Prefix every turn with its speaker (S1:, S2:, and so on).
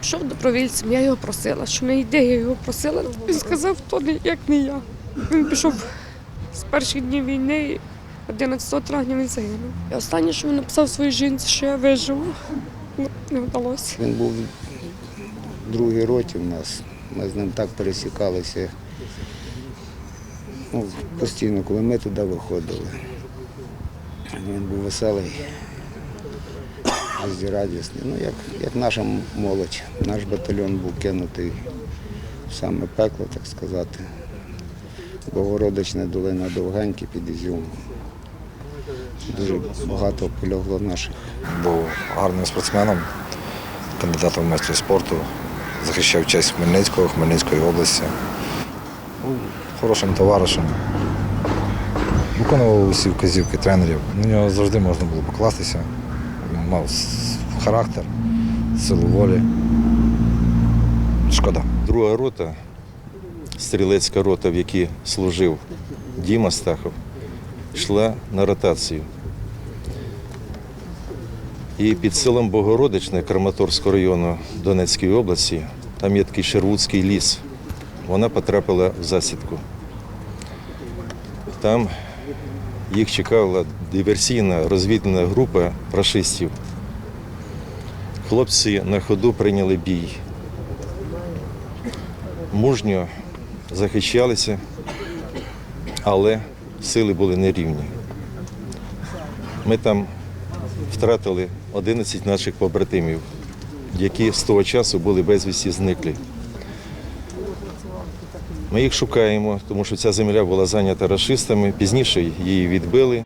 S1: Пішов добровільцем, я його просила, що не йди, я його просила. Він сказав, то не як не я. Він пішов з перших днів війни, 11 травня він загинув. І останнє, що він написав своїй жінці, що я виживу, ну, не вдалося.
S2: Він був в другій роті в нас. Ми з ним так пересікалися. Ну, постійно, коли ми туди виходили. Він був веселий, радісний. Ну, як, як наша молодь. Наш батальйон був кинутий в саме пекло, так сказати. Богородична долина Довганьки під Ізюмом. Дуже багато полягло наших.
S3: був гарним спортсменом, кандидатом в майстри спорту, захищав честь Хмельницького, Хмельницької області. Хорошим товаришем. Виконував усі вказівки тренерів. На нього завжди можна було покластися. Мав характер, силу волі. Шкода.
S4: Друга рота, стрілецька рота, в якій служив Діма Стахов, йшла на ротацію. І під селом Богородичне Краматорського району Донецької області, там є такий Шервудський ліс. Вона потрапила в засідку. Там їх чекала диверсійна розвідна група рашистів. Хлопці на ходу прийняли бій мужньо захищалися, але сили були нерівні. Ми там втратили 11 наших побратимів, які з того часу були безвісті зниклі. Ми їх шукаємо, тому що ця земля була зайнята расистами, пізніше її відбили.